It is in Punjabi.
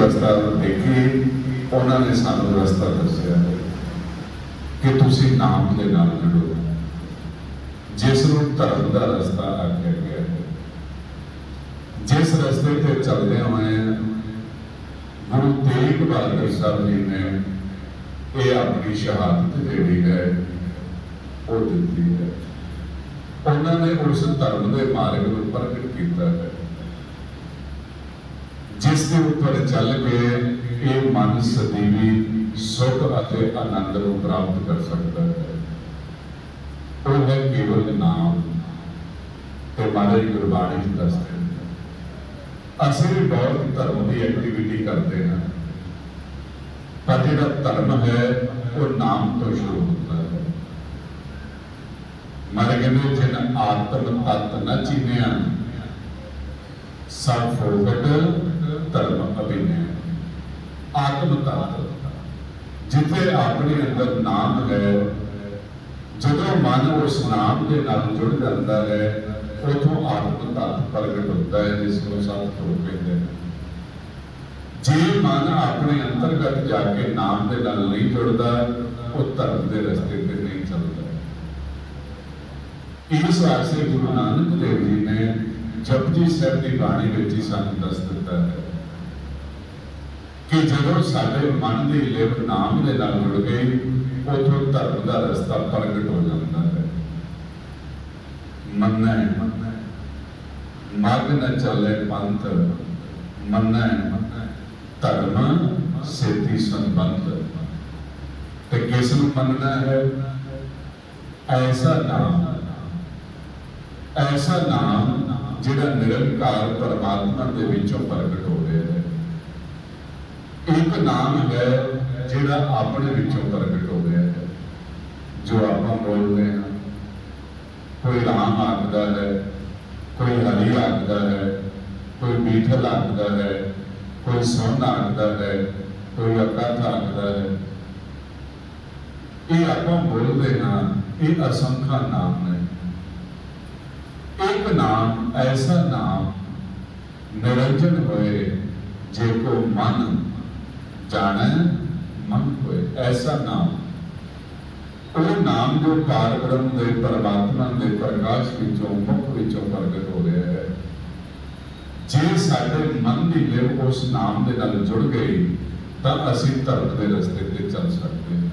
ਰਸਤਾ ਦੇਖੀ, ਉਹਨਾਂ ਨੇ ਸਾਨੂੰ ਰਸਤਾ ਦੱਸਿਆ ਕਿ ਤੁਸੀਂ ਨਾਮ ਦੇ ਨਾਲ ਜੁੜੋ ਜਿਸ ਨੂੰ ਧਰਮ ਦਾ ਰਸਤਾ ਆਖਿਆ ਗਿਆ ਹੈ। ਜਿਸ ਰਸਤੇ ਤੇ ਚੱਲਦੇ ਹੋਏ ਗੁਰੂ ਤੇਗ ਬਹਾਦਰ ਸਾਹਿਬ ਜੀ ਨੇ ਇਹ ਆਪਣੀ ਸ਼ਹਾਦਤ ਜਿਹੜੀ ਹੈ, ਉਹ ਦਿੱਤੀ ਹੈ। ਉਹਨਾਂ ਨੇ ਉਸ ਧਰਮ ਦੇ ਮਾਰਗ ਨੂੰ ਪ੍ਰਗਟ ਕੀਤਾ ਹੈ। ਦੇ ਉੱਪਰ ਚੱਲ ਕੇ ਇਹ ਮਨ ਸਦੀਵੀ ਸੁਖ ਅਤੇ ਆਨੰਦ ਨੂੰ ਪ੍ਰਾਪਤ ਕਰ ਸਕਦਾ ਹੈ। ਉਹ ਹੈ ਕੇਵਲ ਨਾਮ। ਤੇ ਮਹਾਰਾਜ ਗੁਰਬਾਣੀ ਚ ਦੱਸਦੇ ਅਸੀਂ ਵੀ ਬਹੁਤ ਧਰਮ ਦੀ ਐਕਟੀਵਿਟੀ ਕਰਦੇ ਹਾਂ। ਪਰ ਜਿਹੜਾ ਧਰਮ ਹੈ, ਉਹ ਨਾਮ ਤੋਂ ਸ਼ੁਰੂ ਹੁੰਦਾ ਹੈ। ਮਾਰੇ ਕਹਿੰਦੇ, ਜਿਨ ਆਤਮ ਤਤ ਨ ਚੀਨਿਆ ਸਭ ਫੋਕਟ ਧਰਮ ਅਭਿਨੈ ਆਤਮ ਤਤ, ਜਿੱਥੇ ਆਪਣੇ ਅੰਦਰ ਨਾਮ ਹੈ, ਜਦੋਂ ਮਨ ਉਸ ਨਾਮ ਦੇ ਨਾਲ ਜੁੜ ਜਾਂਦਾ ਹੈ, ਉਥੋਂ ਆਤਮ ਤਤ ਪ੍ਰਗਟ ਹੁੰਦਾ ਹੈ, ਜਿਸ ਨੂੰ ਸਤ ਤੋਂ ਕਹਿੰਦੇ ਨੇ ਜੇ ਮਨ ਆਪਣੇ ਅੰਤਰਗਤ ਜਾ ਕੇ ਨਾਮ ਦੇ ਨਾਲ ਨਹੀਂ ਜੁੜਦਾ, ਉਹ ਧਰਮ ਦੇ ਰਸਤੇ ਤੇ ਨਹੀਂ ਚੱਲਦਾ। ਇਸ ਵਾਸਤੇ ਗੁਰੂ ਨਾਨਕ ਦੇਵ ਜਪਜੀ ਸਾਹਿਬ ਦੀ ਬਾਣੀ ਵਿੱਚ ਹੀ ਸਾਨੂੰ ਦੱਸ ਦਿੱਤਾ ਹੈ ਕਿ ਜਦੋਂ ਸਾਡੇ ਮਨ ਦੀ ਲਿਵ ਨਾਮ ਦੇ ਨਾਲ ਜੁੜ ਗਈ ਉਥੋਂ ਧਰਮ ਦਾ ਰਸਤਾ ਪ੍ਰਗਟ ਹੋ ਜਾਂਦਾ ਹੈ। ਮੰਨੈ ਮਗ ਨ ਚੱਲੇ ਪੰਥ, ਮੰਨੈ, ਧਰਮ ਸੇਤੀ ਸੰਬੰਧ। ਤੇ ਕਿਸ ਨੂੰ ਮੰਨਣਾ ਹੈ? ਐਸਾ ਨਾਮ ਐਸਾ ਨਾਮ ਜਿਹੜਾ ਨਿਰੰਕਾਰ ਪਰਮਾਤਮਾ ਦੇ ਵਿੱਚੋਂ ਪ੍ਰਗਟ ਹੋ ਰਿਹਾ ਹੈ। ਇੱਕ ਨਾਮ ਹੈ ਜਿਹੜਾ ਆਪਣੇ ਵਿੱਚੋਂ ਪ੍ਰਗਟ ਹੋ ਰਿਹਾ ਹੈ। ਜੋ ਆਪਾਂ ਬੋਲਦੇ ਹਾਂ। ਕੋਈ ਰਾਮ ਆਖਦਾ ਹੈ, ਕੋਈ ਹਰੀ ਆਖਦਾ ਹੈ, ਕੋਈ ਮੀਠਲ ਆਖਦਾ ਹੈ, ਕੋਈ ਸੋਹਣਾ ਆਖਦਾ ਹੈ, ਕੋਈ ਅਕਾਥ ਆਖਦਾ ਹੈ। ਇਹ ਆਪਾਂ ਬੋਲਦੇ ਹਾਂ, ਇਹ ਅਸੰਖਾ ਨਾਮ ਨੇ। ਇੱਕ ਨਾਮ, ਐਸਾ ਨਾਮ ਨਿਰੰਜਨ ਹੋਏ ਜੇ ਕੋ ਮਨ ਜਾਣੈ, ਮਨ ਹੋਏ, ਐਸਾ ਉਹ ਨਾਮ ਜੋ ਪਾਰ ਬ੍ਰਹਮ ਦੇ ਪਰਮਾਤਮਾ ਦੇ ਪ੍ਰਕਾਸ਼ ਵਿੱਚੋਂ, ਮੁਖ ਵਿੱਚੋਂ ਪ੍ਰਗਟ ਹੋ ਰਿਹਾ ਹੈ। ਜੇ ਸਾਡੇ ਮਨ ਦੀ ਲਿਵ ਉਸ ਨਾਮ ਦੇ ਨਾਲ ਜੁੜ ਗਈ, ਤਾਂ ਅਸੀਂ ਧਰਮ ਦੇ ਰਸਤੇ ਤੇ ਚੱਲ ਸਕਦੇ ਹਾਂ।